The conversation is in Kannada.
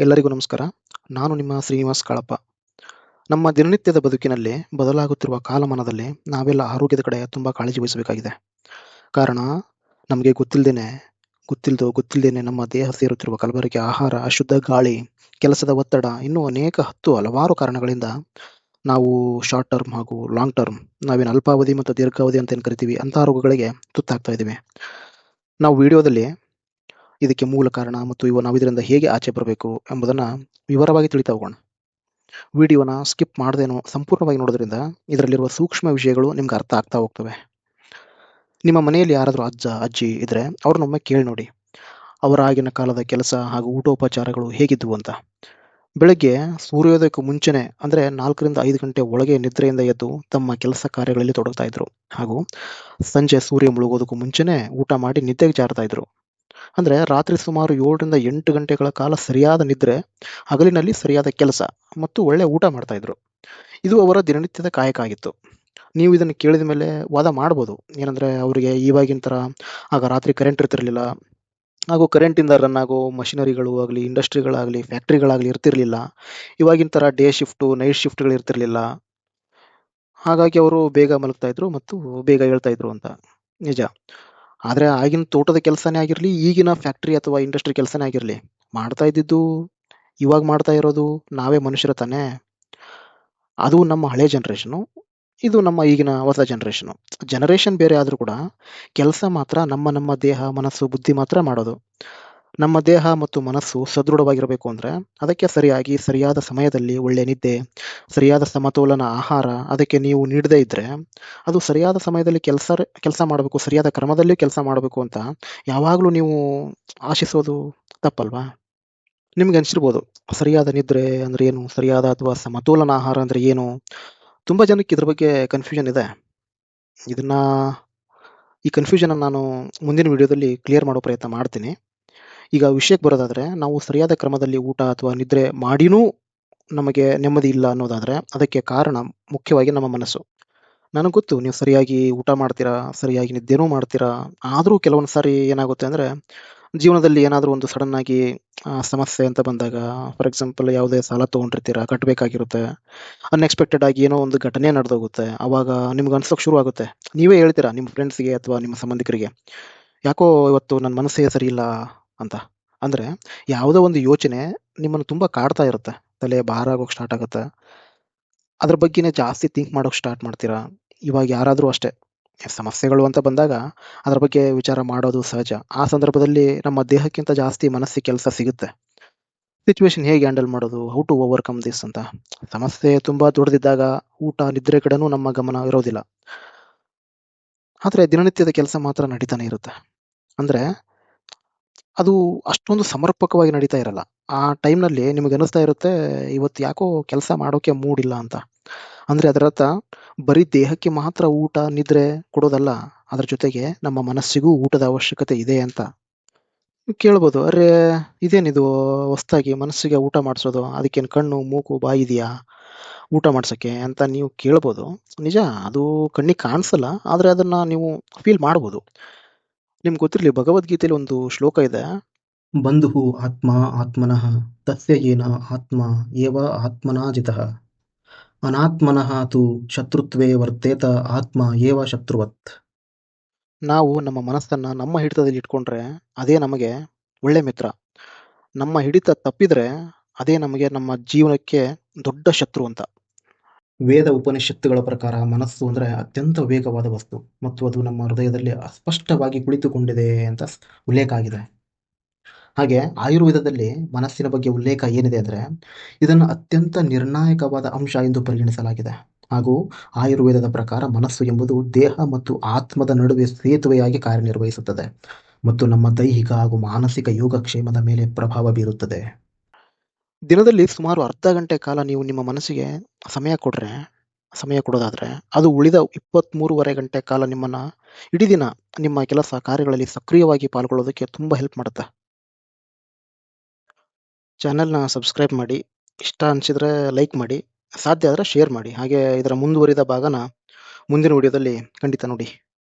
ಎಲ್ಲರಿಗೂ ನಮಸ್ಕಾರ. ನಾನು ನಿಮ್ಮ ಶ್ರೀನಿವಾಸ್ ಕಳಪ್ಪ. ನಮ್ಮ ದಿನನಿತ್ಯದ ಬದುಕಿನಲ್ಲಿ ಬದಲಾಗುತ್ತಿರುವ ಕಾಲಮಾನದಲ್ಲಿ ನಾವೆಲ್ಲ ಆರೋಗ್ಯದ ಕಡೆ ತುಂಬ ಕಾಳಜಿ ವಹಿಸಬೇಕಾಗಿದೆ. ಕಾರಣ, ನಮಗೆ ಗೊತ್ತಿಲ್ಲದೇನೆ ಗೊತ್ತಿಲ್ಲದೋ ಗೊತ್ತಿಲ್ಲದೇನೆ ನಮ್ಮ ದೇಹ ಸೇರುತ್ತಿರುವ ಕಲಬೆರಕೆ ಆಹಾರ, ಅಶುದ್ಧ ಗಾಳಿ, ಕೆಲಸದ ಒತ್ತಡ, ಇನ್ನೂ ಅನೇಕ ಹತ್ತು ಹಲವಾರು ಕಾರಣಗಳಿಂದ ನಾವು ಶಾರ್ಟ್ ಟರ್ಮ್ ಹಾಗೂ ಲಾಂಗ್ ಟರ್ಮ್ ನಾವೇನು ಅಲ್ಪಾವಧಿ ಮತ್ತು ದೀರ್ಘಾವಧಿ ಅಂತ ಏನು ಕರಿತೀವಿ, ಅಂತಹ ರೋಗಗಳಿಗೆ ತುತ್ತಾಗ್ತಾ ಇದ್ದೀವಿ. ನಾವು ವಿಡಿಯೋದಲ್ಲಿ ಇದಕ್ಕೆ ಮೂಲ ಕಾರಣ ಮತ್ತು ಇವು ನಾವು ಇದರಿಂದ ಹೇಗೆ ಆಚೆ ಬರಬೇಕು ಎಂಬುದನ್ನು ವಿವರವಾಗಿ ತಿಳಿತಾ ಹೋಗೋಣ ವಿಡಿಯೋನ ಸ್ಕಿಪ್ ಮಾಡದೇನೋ ಸಂಪೂರ್ಣವಾಗಿ ನೋಡೋದ್ರಿಂದ ಇದರಲ್ಲಿರುವ ಸೂಕ್ಷ್ಮ ವಿಷಯಗಳು ನಿಮ್ಗೆ ಅರ್ಥ ಆಗ್ತಾ ಹೋಗ್ತವೆ. ನಿಮ್ಮ ಮನೆಯಲ್ಲಿ ಯಾರಾದರೂ ಅಜ್ಜ, ಅಜ್ಜಿ ಇದ್ರೆ ಅವ್ರನ್ನೊಮ್ಮೆ ಕೇಳಿ ನೋಡಿ. ಅವರ ಆಗಿನ ಕಾಲದ ಕೆಲಸ ಹಾಗೂ ಊಟೋಪಚಾರಗಳು ಹೇಗಿದ್ದವು ಅಂತ. ಬೆಳಗ್ಗೆ ಸೂರ್ಯೋದಯಕ್ಕೂ ಮುಂಚೆನೆ ಅಂದರೆ ನಾಲ್ಕರಿಂದ ಐದು ಗಂಟೆ ಒಳಗೆ ನಿದ್ರೆಯಿಂದ ಎದ್ದು ತಮ್ಮ ಕೆಲಸ ಕಾರ್ಯಗಳಲ್ಲಿ ತೊಡಗ್ತಾ ಇದ್ರು ಹಾಗೂ ಸಂಜೆ ಸೂರ್ಯ ಮುಳುಗೋದಕ್ಕೂ ಮುಂಚೆನೆ ಊಟ ಮಾಡಿ ನಿದ್ದೆಗೆ ಜಾರ್ತಾ ಇದ್ರು. ಅಂದ್ರೆ ರಾತ್ರಿ ಸುಮಾರು ಏಳರಿಂದ ಎಂಟು ಗಂಟೆಗಳ ಕಾಲ ಸರಿಯಾದ ನಿದ್ರೆ ಹಗಲಿನಲ್ಲಿ ಸರಿಯಾದ ಕೆಲಸ ಮತ್ತು ಒಳ್ಳೆ ಊಟ ಮಾಡ್ತಾ ಇದ್ರು. ಇದು ಅವರ ದಿನನಿತ್ಯದ ಕಾಯಕ ಆಗಿತ್ತು. ನೀವು ಇದನ್ನು ಕೇಳಿದ ಮೇಲೆ ವಾದ ಮಾಡ್ಬೋದು. ಏನಂದರೆ ಅವರಿಗೆ ಇವಾಗಿನ ಥರ ಆಗ ರಾತ್ರಿ ಕರೆಂಟ್ ಇರ್ತಿರಲಿಲ್ಲ. ಹಾಗೂ ಕರೆಂಟಿಂದ ರನ್ ಆಗೋ ಮಷಿನರಿಗಳು ಆಗಲಿ ಇಂಡಸ್ಟ್ರಿಗಳಾಗಲಿ ಫ್ಯಾಕ್ಟ್ರಿಗಳಾಗಲಿ ಇರ್ತಿರಲಿಲ್ಲ. ಇವಾಗಿನ ಥರ ಡೇ ಶಿಫ್ಟು ನೈಟ್ ಶಿಫ್ಟ್ಗಳು ಇರ್ತಿರಲಿಲ್ಲ. ಹಾಗಾಗಿ ಅವರು ಬೇಗ ಮಲಗ್ತಾ ಇದ್ರು ಮತ್ತು ಬೇಗ ಹೇಳ್ತಾ ಇದ್ರು ಅಂತ. ನಿಜ. ಆದರೆ ಆಗಿನ ತೋಟದ ಕೆಲಸನೇ ಆಗಿರಲಿ, ಈಗಿನ ಫ್ಯಾಕ್ಟ್ರಿ ಅಥವಾ ಇಂಡಸ್ಟ್ರಿ ಕೆಲಸನೇ ಆಗಿರಲಿ, ಮಾಡ್ತಾ ಇದ್ದಿದ್ದು ಇವಾಗ ಮಾಡ್ತಾ ಇರೋದು ನಾವೇ ಮನುಷ್ಯರ ತಾನೇ. ಅದು ನಮ್ಮ ಹಳೆ ಜನ್ರೇಷನು ಇದು ನಮ್ಮ ಈಗಿನ ಹೊಸ ಜನ್ರೇಷನು ಜನರೇಷನ್ ಬೇರೆ ಆದರೂ ಕೂಡ ಕೆಲಸ ಮಾತ್ರ ನಮ್ಮ ನಮ್ಮ ದೇಹ, ಮನಸ್ಸು, ಬುದ್ಧಿ ಮಾತ್ರ ಮಾಡೋದು. ನಮ್ಮ ದೇಹ ಮತ್ತು ಮನಸ್ಸು ಸದೃಢವಾಗಿರಬೇಕು ಅಂದರೆ ಅದಕ್ಕೆ ಸರಿಯಾಗಿ ಸರಿಯಾದ ಸಮಯದಲ್ಲಿ ಒಳ್ಳೆಯ ನಿದ್ದೆ, ಸರಿಯಾದ ಸಮತೋಲನ ಆಹಾರ ಅದಕ್ಕೆ ನೀವು ನೀಡದೇ ಇದ್ದರೆ ಅದು ಸರಿಯಾದ ಸಮಯದಲ್ಲಿ ಕೆಲಸ ಕೆಲಸ ಮಾಡಬೇಕು, ಸರಿಯಾದ ಕ್ರಮದಲ್ಲಿ ಕೆಲಸ ಮಾಡಬೇಕು ಅಂತ ಯಾವಾಗಲೂ ನೀವು ಆಶಿಸೋದು ತಪ್ಪಲ್ವಾ? ನಿಮ್ಗೆ ಅನಿಸಿರ್ಬೋದು, ಸರಿಯಾದ ನಿದ್ರೆ ಅಂದರೆ ಏನು, ಸರಿಯಾದ ಅಥವಾ ಸಮತೋಲನ ಆಹಾರ ಅಂದರೆ ಏನು? ತುಂಬ ಜನಕ್ಕೆ ಇದ್ರ ಬಗ್ಗೆ ಕನ್ಫ್ಯೂಷನ್ ಇದೆ. ಇದನ್ನು ಈ ಕನ್ಫ್ಯೂಷನನ್ನು ನಾನು ಮುಂದಿನ ವಿಡಿಯೋದಲ್ಲಿ ಕ್ಲಿಯರ್ ಮಾಡೋ ಪ್ರಯತ್ನ ಮಾಡ್ತೀನಿ. ಈಗ ವಿಷಯಕ್ಕೆ ಬರೋದಾದರೆ ನಾವು ಸರಿಯಾದ ಕ್ರಮದಲ್ಲಿ ಊಟ ಅಥವಾ ನಿದ್ರೆ ಮಾಡಿನೂ ನಮಗೆ ನೆಮ್ಮದಿ ಇಲ್ಲ ಅನ್ನೋದಾದ್ರೆ ಅದಕ್ಕೆ ಕಾರಣ ಮುಖ್ಯವಾಗಿ ನಮ್ಮ ಮನಸ್ಸು. ನನಗೆ ಗೊತ್ತು ನೀವು ಸರಿಯಾಗಿ ಊಟ ಮಾಡ್ತೀರಾ, ಸರಿಯಾಗಿ ನಿದ್ದೆನೂ ಮಾಡ್ತೀರಾ, ಆದರೂ ಕೆಲವೊಂದು ಸಾರಿ ಏನಾಗುತ್ತೆ ಅಂದರೆ ಜೀವನದಲ್ಲಿ ಏನಾದರೂ ಒಂದು ಸಡನ್ ಆಗಿ ಸಮಸ್ಯೆ ಅಂತ ಬಂದಾಗ ಫಾರ್ ಎಕ್ಸಾಂಪಲ್ ಯಾವುದೇ ಸಾಲ ತೊಗೊಂಡಿರ್ತೀರಾ ಕಟ್ಟಬೇಕಾಗಿರುತ್ತೆ ಅನ್ಎಕ್ಸ್ಪೆಕ್ಟೆಡ್ ಆಗಿ ಏನೋ ಒಂದು ಘಟನೆ ನಡೆದೋಗುತ್ತೆ ಆವಾಗ ನಿಮ್ಗೆ ಅನ್ಸೋಕೆ ಶುರು ಆಗುತ್ತೆ. ನೀವೇ ಹೇಳ್ತೀರಾ, ನಿಮ್ಮ ಫ್ರೆಂಡ್ಸ್ಗೆ ಅಥವಾ ನಿಮ್ಮ ಸಂಬಂಧಿಕರಿಗೆ, ಯಾಕೋ ಇವತ್ತು ನನ್ನ ಮನಸ್ಸೇ ಸರಿ ಇಲ್ಲ ಅಂತ. ಅಂದರೆ ಯಾವುದೋ ಒಂದು ಯೋಚನೆ ನಿಮ್ಮನ್ನು ತುಂಬ ಕಾಡ್ತಾ ಇರುತ್ತೆ. ತಲೆ ಭಾರ ಆಗೋಕೆ ಸ್ಟಾರ್ಟ್ ಆಗುತ್ತೆ. ಅದ್ರ ಬಗ್ಗೆನೇ ಜಾಸ್ತಿ ಥಿಂಕ್ ಮಾಡೋಕೆ ಸ್ಟಾರ್ಟ್ ಮಾಡ್ತೀರಾ? ಇವಾಗ ಯಾರಾದರೂ ಅಷ್ಟೇ. ಸಮಸ್ಯೆಗಳು ಅಂತ ಬಂದಾಗ ಅದ್ರ ಬಗ್ಗೆ ವಿಚಾರ ಮಾಡೋದು ಸಹಜ. ಆ ಸಂದರ್ಭದಲ್ಲಿ ನಮ್ಮ ದೇಹಕ್ಕಿಂತ ಜಾಸ್ತಿ ಮನಸ್ಸಿಗೆ ಕೆಲಸ ಸಿಗುತ್ತೆ. ಸಿಚುವೇಶನ್ ಹೇಗೆ ಹ್ಯಾಂಡಲ್ ಮಾಡೋದು? ಹೌ ಟು ಓವರ್ಕಮ್ ದಿಸ್ ಅಂತ. ಸಮಸ್ಯೆ ತುಂಬ ದೊಡ್ಡದಿದ್ದಾಗ ಊಟ, ನಿದ್ರೆ ಕಡೆನೂ ನಮ್ಮ ಗಮನ ಇರೋದಿಲ್ಲ. ಆದರೆ ದಿನನಿತ್ಯದ ಕೆಲಸ ಮಾತ್ರ ನಡೀತಾನೆ ಇರುತ್ತೆ. ಅಂದರೆ ಅದು ಅಷ್ಟೊಂದು ಸಮರ್ಪಕವಾಗಿ ನಡೀತಾ ಇರಲ್ಲ. ಆ ಟೈಮ್ನಲ್ಲಿ ನಿಮಗೆ ಅನಿಸ್ತಾ ಇರುತ್ತೆ, ಇವತ್ತು ಯಾಕೋ ಕೆಲಸ ಮಾಡೋಕೆ ಮೂಡಿಲ್ಲ ಅಂತ. ಅಂದರೆ ಅದರರ್ಥ ಬರೀ ದೇಹಕ್ಕೆ ಮಾತ್ರ ಊಟ, ನಿದ್ರೆ ಕೊಡೋದಲ್ಲ, ಅದ್ರ ಜೊತೆಗೆ ನಮ್ಮ ಮನಸ್ಸಿಗೂ ಊಟದ ಅವಶ್ಯಕತೆ ಇದೆ ಅಂತ. ಕೇಳ್ಬೋದು. ಅರೆ ಇದೇನಿದು ಹೊಸ್ತಾಗಿ ಮನಸ್ಸಿಗೆ ಊಟ ಮಾಡಿಸೋದು? ಅದಕ್ಕೇನು ಕಣ್ಣು, ಮೂಗು, ಬಾಯಿ ಇದೆಯಾ? ಊಟ ಮಾಡ್ಸೋಕ್ಕೆ ಅಂತ ನೀವು ಕೇಳ್ಬೋದು. ನಿಜ, ಅದು ಕಣ್ಣಿಗೆ ಕಾಣಿಸಲ್ಲ, ಆದರೆ ಅದನ್ನು ನೀವು ಫೀಲ್ ಮಾಡ್ಬೋದು. ನಿಮ್ಗೆ ಗೊತ್ತಿರಲಿ ಭಗವದ್ಗೀತೆಯಲ್ಲಿ ಒಂದು ಶ್ಲೋಕ ಇದೆ. ಬಂಧು ಆತ್ಮ ಆತ್ಮನಃ ತಸ್ಯ ಏನ ಆತ್ಮ ಏವ ಆತ್ಮನಾ ಜಿತಃ. ಅನಾತ್ಮನಃ ತು ಶತ್ರುತ್ವೇ ವರ್ತೇತ ಆತ್ಮ ಏವ ಶತ್ರುವತ್. ನಾವು ನಮ್ಮ ಮನಸ್ಸನ್ನ ನಮ್ಮ ಹಿಡಿತದಲ್ಲಿ ಇಟ್ಕೊಂಡ್ರೆ ಅದೇ ನಮಗೆ ಒಳ್ಳೆ ಮಿತ್ರ. ನಮ್ಮ ಹಿಡಿತ ತಪ್ಪಿದ್ರೆ ಅದೇ ನಮಗೆ ನಮ್ಮ ಜೀವನಕ್ಕೆ ದೊಡ್ಡ ಶತ್ರು ಅಂತ. ವೇದ ಉಪನಿಷತ್ತುಗಳ ಪ್ರಕಾರ ಮನಸ್ಸು ಅಂದರೆ ಅತ್ಯಂತ ವೇಗವಾದ ವಸ್ತು. ಮತ್ತು ಅದು ನಮ್ಮ ಹೃದಯದಲ್ಲಿ ಅಸ್ಪಷ್ಟವಾಗಿ ಕುಳಿತುಕೊಂಡಿದೆ ಅಂತ ಉಲ್ಲೇಖ ಆಗಿದೆ. ಹಾಗೆ ಆಯುರ್ವೇದದಲ್ಲಿ ಮನಸ್ಸಿನ ಬಗ್ಗೆ ಉಲ್ಲೇಖ ಏನಿದೆ ಅಂದರೆ ಇದನ್ನು ಅತ್ಯಂತ ನಿರ್ಣಾಯಕವಾದ ಅಂಶ ಎಂದು ಪರಿಗಣಿಸಲಾಗಿದೆ. ಹಾಗೂ ಆಯುರ್ವೇದದ ಪ್ರಕಾರ ಮನಸ್ಸು ಎಂಬುದು ದೇಹ ಮತ್ತು ಆತ್ಮದ ನಡುವೆ ಸೇತುವೆಯಾಗಿ ಕಾರ್ಯನಿರ್ವಹಿಸುತ್ತದೆ. ಮತ್ತು ನಮ್ಮ ದೈಹಿಕ ಹಾಗೂ ಮಾನಸಿಕ ಯೋಗಕ್ಷೇಮದ ಮೇಲೆ ಪ್ರಭಾವ ಬೀರುತ್ತದೆ. ದಿನದಲ್ಲಿ ಸುಮಾರು ಅರ್ಧ ಗಂಟೆ ಕಾಲ ನೀವು ನಿಮ್ಮ ಮನಸ್ಸಿಗೆ ಸಮಯ ಕೊಡ್ರೆ, ಸಮಯ ಕೊಡೋದಾದ್ರೆ ಅದು ಉಳಿದ ಇಪ್ಪತ್ತ್ಮೂರುವರೆ ಗಂಟೆ ಕಾಲ ನಿಮ್ಮನ್ನ ಇಡೀ ದಿನ ನಿಮ್ಮ ಕೆಲಸ ಕಾರ್ಯಗಳಲ್ಲಿ ಸಕ್ರಿಯವಾಗಿ ಪಾಲ್ಗೊಳ್ಳೋದಕ್ಕೆ ತುಂಬ ಹೆಲ್ಪ್ ಮಾಡುತ್ತೆ. ಚಾನೆಲ್ನ ಸಬ್ಸ್ಕ್ರೈಬ್ ಮಾಡಿ, ಇಷ್ಟ ಅನಿಸಿದ್ರೆ ಲೈಕ್ ಮಾಡಿ, ಸಾಧ್ಯ ಆದರೆ ಶೇರ್ ಮಾಡಿ. ಹಾಗೆ ಇದರ ಮುಂದುವರಿದ ಭಾಗನ ಮುಂದಿನ ವಿಡಿಯೋದಲ್ಲಿ ಖಂಡಿತ ನೋಡಿ.